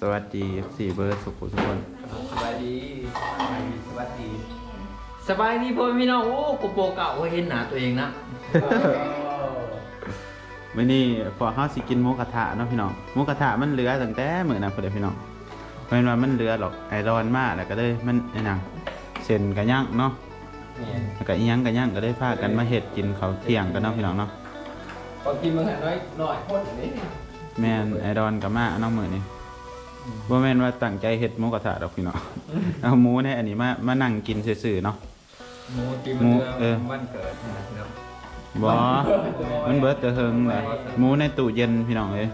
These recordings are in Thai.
บายดีพี่น้องสวัสดีสี่เบิร์ดสุขุทุกคนสบายดีสบายดีสวัสดีสบายดีพ่อพี่น้องโอ้โกโปรเก่าเห็นหนาตัวเองนะมื่อนี้พอเฮาสิกินหมูกระทะเนาะพี่น้องหมูกระทะมันเหลือตั้งแต่มื้อนั้นพุ่นเด้อพี่น้องเพราะว่ามันเหลือหรอกไอรอนมากแล้วก็เลยมันไอ้หยังเส้นกะย่างเนาะเนี่ยแล้วก็อีหยังกะย่างก็ได้พากันมาเฮ็ดกินข้าวเที่ยงกันเนาะพี่น้องเนาะพอกินมึงหันน้อยหน่อยโคตรนี่แม่นไอรอนก็มาเนาะมื้อนี้ บ่แม่นว่าตั้งใจเฮ็ดหมูกระทะดอกพี่น้อง เอาหมูในอันนี้มามานั่งกินซื่อๆเนาะ หมูตีหมูมันเออวันเกิดนะครับบ่มันเบิดแต่เฮิงเลยหมูในตู้เย็นพี่น้องเอ้ย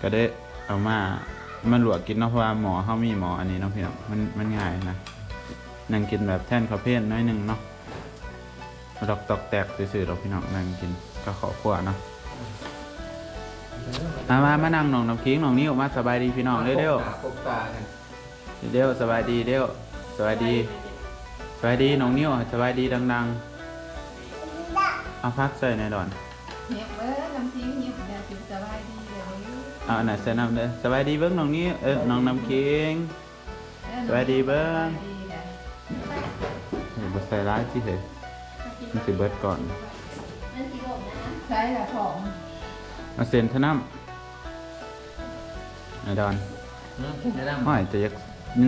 ก็ได้เอามามันลวกกินเนาะเพราะว่าหมอเขามีหมออันนี้เนาะพี่น้องมันมันง่ายนะนั่งกินแบบแท่นข้าวเพลนน้อยหนึ่งเนาะดอกตอกแตกซื่อๆดอกพี่น้องนั่งกินก็ขอขวเนาะ มามามานั่งหนองน้ำคิงหนองนี้ออกมาสบายดีพี่น้องเร็วเร็วปกตากันเร็วสบายดีเร็วสบายดี สบายดีน้องนิ้วสบายดีดังๆเอาพักใส่ในอยดอนเงียบเบ้อน้ำทิ้งเงียบแต่สิสบายดีเดี๋ยวนี้เอาอันไหนใส่น้ำเด้อสบายดีเบิ้งน้องนี้เออน้องน้ำคิงเออสวัสดีเบิ้งสวัสดีนะเฮ้ยบ่ใส่ร้ายที่เหยมันสิเบิดก่อนใช่ละของ เอาเซนทะน้ำไอ้ดอนอืมแนะนำห้อยจะอยาก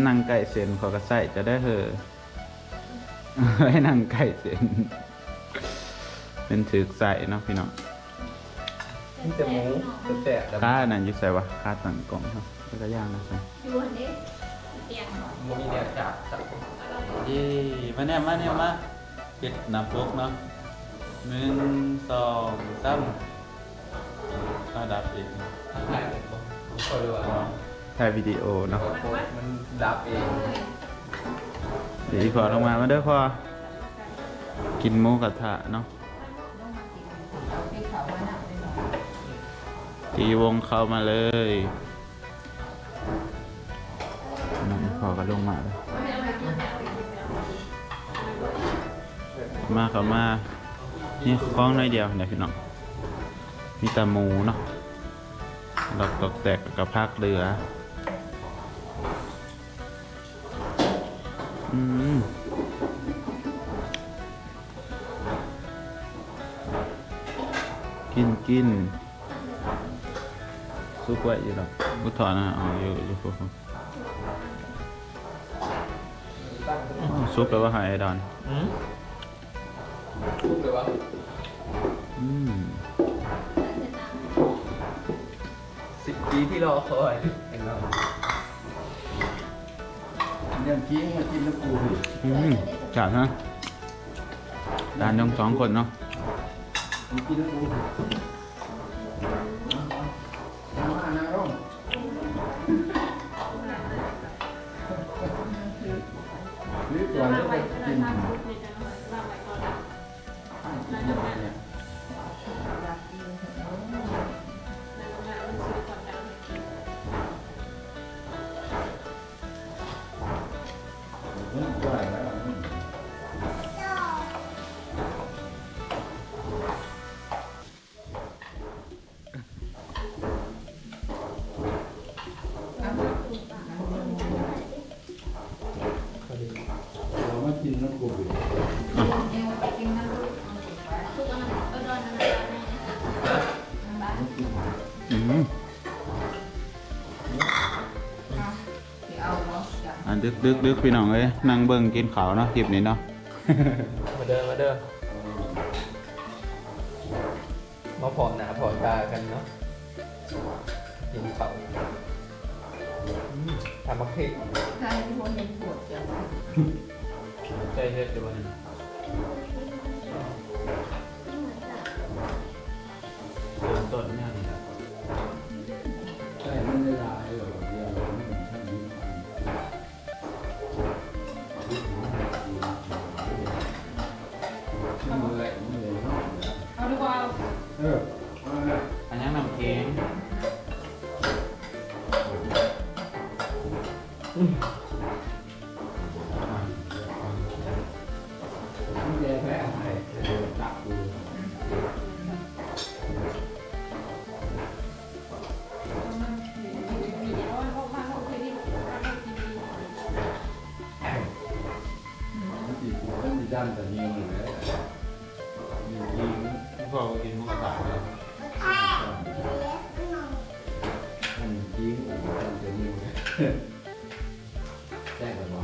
นั่งไก่เซนขอกระใส่จะได้เหอะให้นั่งไก่เซนเป็นถือใส่เนาะพี่น้องนี่แต่หมูแต่แต่ค่านั่นอยิ่ใส่วะค่าต่างกล่องครับแล้วก็ย่างนะใส่ดูอันนี้เตียงหน่อยหมูมีเนี่ยจับจับเย้มาเนี่ยมาเนี่ยมาปิดหน้าปกเนาะหนึ่งสองสาม เอาดับอีกทางไหนก็รู้ว่าถ่ายวิดีโอเนาะมันดับเองเดี๋ยวอีพอลงมามาเด้อพอกินหมูกระทะเนาะต้องมากินเอาที่เขามาหนักเลยหน่อยตีวงเข้ามาเลยน้องพอก็ลงมาเลยมาเข้ามา นี่คล้องน้อยเดียวเนี่ยพี่น้อง มีแต่หมูเนาะดอกตกแตกกับภาคเรืออืมกินกินซุกไว้อยู่หรอกอุทธรณ์นะอ๋ออยู่อยู่พวกผมอ๋อซุกแล้วว่าหายไอดอนอืมพูดเลยว่าอืม ปีที่รอคอยเห็นแล้วยังกินมากินน้ำปูอืมจัดนะดานยังสองคนเนาะนกินน้ำปูหิมามานาร่องนี่ก่อนจะไปกินข้าวกิน ดึกดึกดึกพี่น้องเอ้ยนั่งเบิ่งกินข้าวเนาะคลิปนี้เนาะ มาเดินมาเดินมาพอหนาพอตากันเนาะกินเขาอืมทำมักพริกใช่ที่คนเห็นปวดจ้ะใจเย็นดูมันต้นเนี่ยใเอาดูว่าเอออันนี้น้ำเค็ม อยู่ที่พี่พ่อก็กินมุกระต่ายนะมันยิงอู๋มันจะมีไหมได้หรือเปล่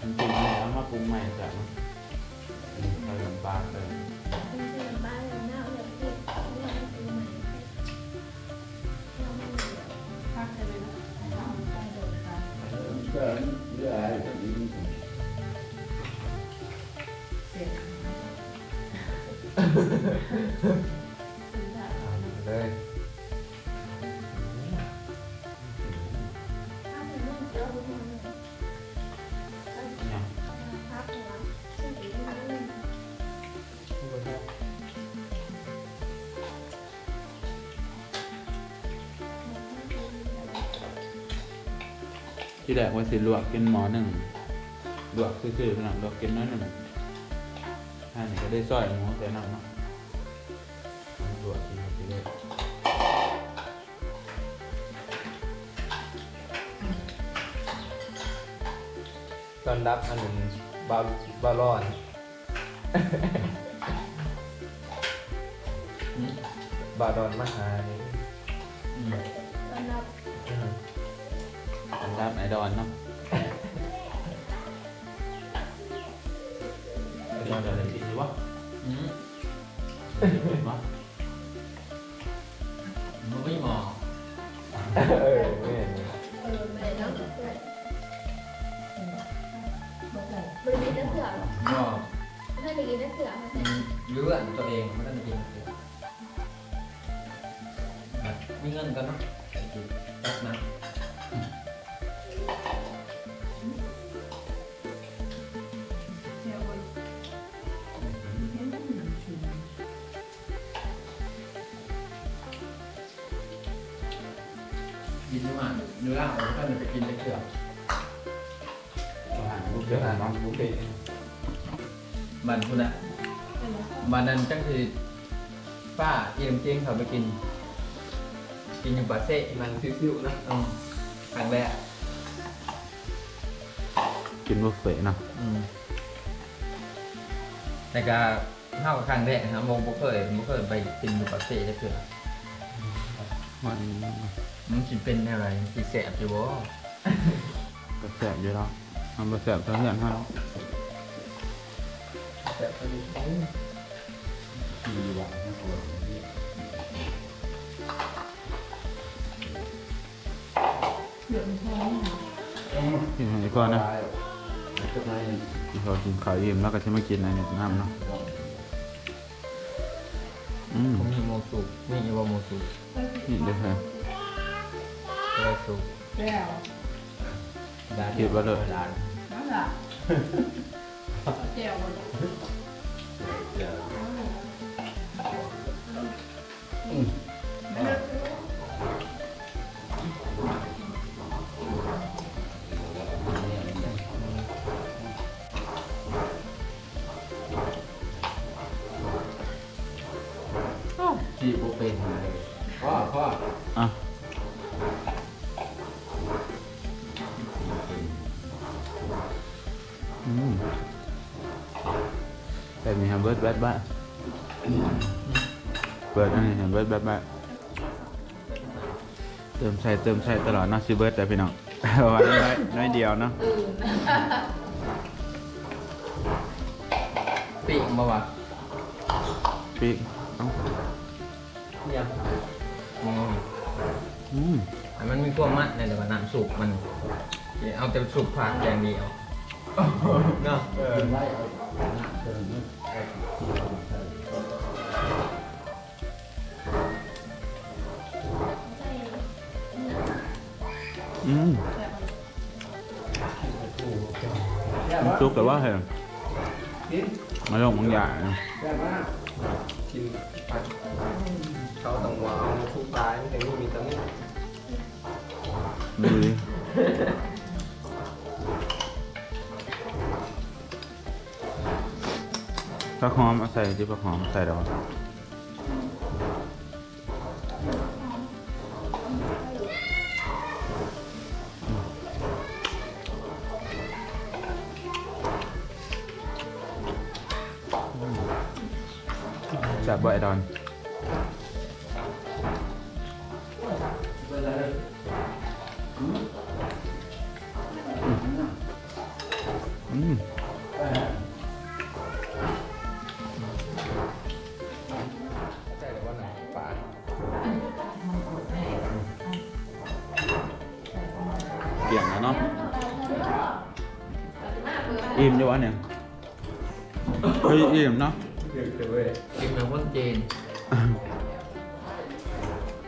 มันปรุงแล้วมาปรุงใหม่จ้ะใส่ลำปลาเลย เลยถ้าเป็นเรื่องเจ้าทุกคนเนี่ยพักหัวซึ่งอีกไม่ได้ที่แรกว่าสิลวกกินหมอหนึ่งลวกซื่อๆขนาดลวกกินน้อยหนึ่งอันนี้ก็ได้ซอยหมูใส่น้ำเนาะ ตอนรับอันหนึ่งบาบาลอนบาดอนมหานี่ตอนรับอันดับไอดอนเนาะไอดอนอะไรกินอยู่วะอืมเห็นวะมันไม่หมอเออไม่เห็นเอ เลื่อนตัวเองไม่ต้องไปกินแบบมีเงินกันเนาะตัดนะกินมาเนื้อเอาก็หนึ่งกินได้เกือบอาหารลูกเดี๋เยยวอะหาเนาะบุฟเฟ่ต์บันคุณอะ บันนั้นจังคือป้าอีลำเจียงเขาไปกิน กินอยู่ปาเซ่มันซิ่วๆนะอืมครั้งแรกกินบุฟเฟ่ต์เนาะอืมแต่ก็เท่ากับครั้งแรกนะครับโมบุเคยบุเคยไปกินอยู่ปาเซ่ได้เกือบมันมันสิเป็นอะไรสิแสบอยู่บ่ก็แสบอยู่แล้วมันบ่แสบเท่าเพื่อนเขาหร อกแต่ตอนนี้ดีกว่าที่ควรกินให้ก่อนนะก็ได้ที่เขากินข้าวอิ่มแล้วก็จะมากินอะไรเนี่ยน้ำเนาะอืมมีโมสุมีอีวาโมสุนี่เด้อเฮ้ยก็ได้สุแล้วได้คิดว่าเลยร้านนั่นแหละเจียว แฮมเบิร์ดแบดบ้าเปิดอันนี้แฮมเบิร์ดแบดบ้าเติมใส่เติมใส่ตลอดเนาะซิเบิร์ดแต่พี่น้องเอาไว้น้อยน้อยเดียวเนาะตื่นปีกมาวะปีกเอ้ายังมองอืมแต่มันมีความมันในแต่ว่าน้ำสุกมัน เอาแต่สุกผักอย่างเดียว เนาะเอาหน้าเติมนิดอืมมันซุกแต่ว่าเห็นกินมาลงบางอย่างนะแซ่บมากกินผัดเขาต้องวางทุกปลายมันถึงมี ผักหอมอาใส่ดิผักหอมใส่ดอกจับบอดอน เกี่ยงแล้วเนาะอิ่มอยู่วะเนี่ยเฮ้ยอิ่มเนาะเดือดเลยเว้ยกินเหมือนคนจีน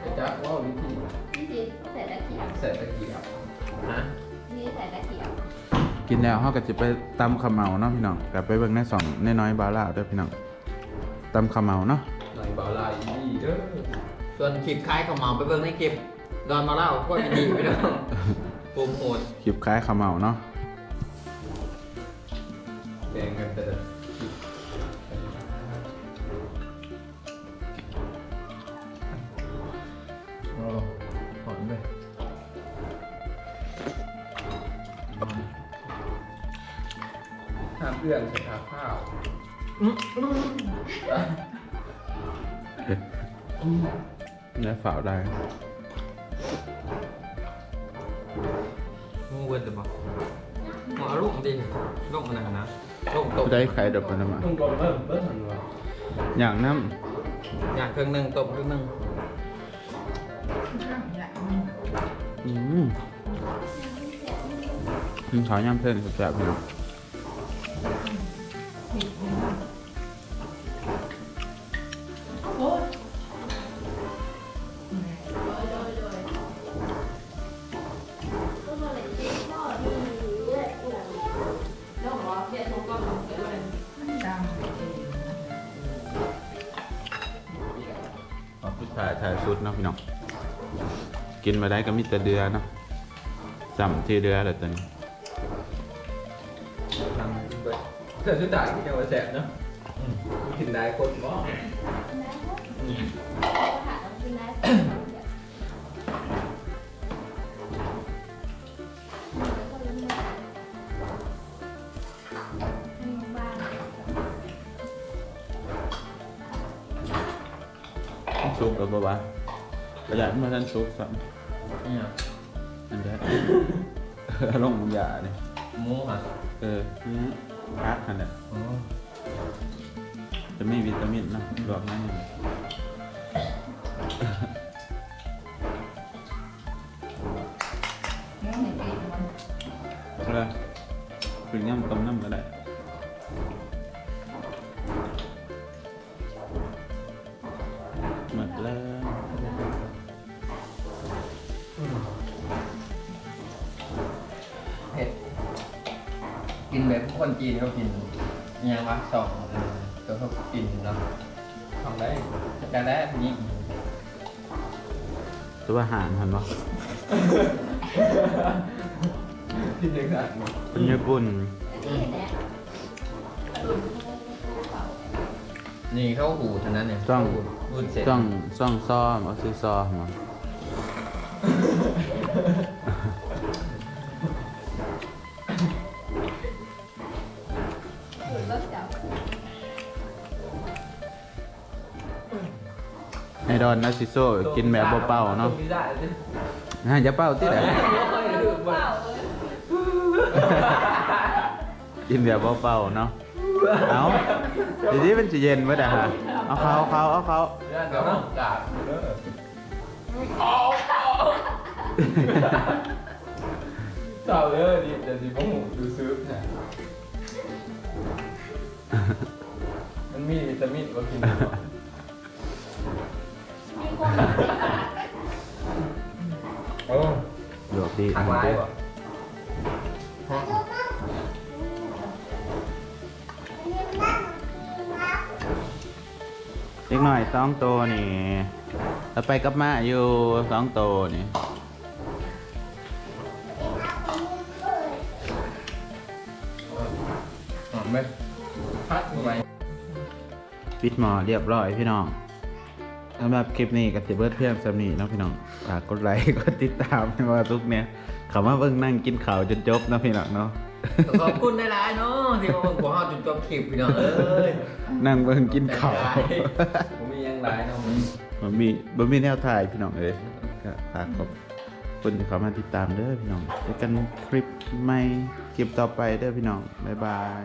ไอ้จ๊ะว่าวิธีนี่สิใส่ตะเกียบใส่ตะเกียบนะนี่ใส่ตะเกียบกินแล้วเขาก็จะไปตำขาวเหมาเนาะพี่น้องกลับไปเบิ่งในสองน้อยๆบาล่าเด้วยพี่น้องตำขาวเหมาเนาะหน่อยเบาลายอีนี่เด้อส่วนคลิปคล้ายกับหมาไปเบิ่งในคลิปดอนมาเล่าก็ดีไปแล้วโปรโมทคลิปคล้ายขาวเหมาเนาะแกงกันแต่ละโอ้หอมเลยห้ามเอื้อนใส่ขาข้าวได้ฝ่าวได้ งูเวิร์ดหรือเปล่าหมอลูกจริงลูกมันนะนะลูกตบได้ไข่เดับไปแล้วมาต้องโดนเพิ่มเพิ่มหันวะอย่างน้อย่างเครื่องหนึ่งตบเครื่องหนึ่งำอืมกินข้าวย่ำเส้นแซ่บๆพี่น้อ ถ่ายชุดเนาะพี่น้อง กินมาได้ก็มีแต่เดือเนาะจำที่เดือเลยตัวนี้ทำเบิดเสื้อชุดด่างที่จังหวัดแสบเนาะกินได้คนบ่ก็หาต้องกินได้ ปกับบ่บ้าประหยัดมาทันซุปสัมเนี่ยอันเดียวอารมณ์มึงอย่าเนี่ยหมูค่ะเออนี่พักขนาดอ๋อจะไม่วิตามินเนาะรวมนั่นเองเรื่องไหนเองมันเลยถึงย่ำต้มน้ำก็ได้ คนจีนเขากินอิหยังวะสองเออก็เขากินเนาะทำได้แต่แรกนี่ตัวอาหารหันวะกินเยอะขนาดนี้เป็นญี่ปุ่นนี่แหละนี่เข้าหูเท่านั้นเนี่ยต้องพูดเสร็จต้องซ่องซ้อมเอาซื้อซ้อมมา ไอดอนนาซิโซกินแบบเป่าๆเนาะไม่ได้สิฮะอย่าเป่าที่ไหนเปล่าเลยกินแบบเป่าๆเนาะเอาทีนี้มันจะเย็นเมื่อไหร่ฮะเอาเขาเอาเขาเอาเขาเรื่องเดี๋ยวต้องกาดเด้อเจ้าเด้อดิเดี๋ยวสิบ่หูดูซื้อเนี่ยมันมีวิตามินก็กินได้บ่มีคน โอ้หลวกดีหักลายบ่เล็กหน่อยสองตัวนี่แล้วไปกับมาอยู่สองตัวนี่หอมไหมพัดไปปิดหมอเรียบร้อยพี่น้อง สำหรับคลิปนี้ก็จะเบิดเพียงสำนีเนาะพี่น้องฝากกดไลค์กดติดตามให้ว่าทุกเนี่ยเขามาเบิ่งนั่งกินข้าวจนจบเนาะพี่น้องเนาะขอบคุณหลายๆเนาะที่มาเบิ่งของเฮาจนจบคลิปพี่น้องเอ้ยนั่งเบิ่งกินข้าวผมมียังหลายเนาะมึงบ่มีบ่มีแนวถ่ายพี่น้องเอ้ยก็ฝากขอบคุณที่เข้ามาติดตามเด้อพี่น้องเจอกันคลิปใหม่คลิปต่อไปเด้อพี่น้องบ๊ายบาย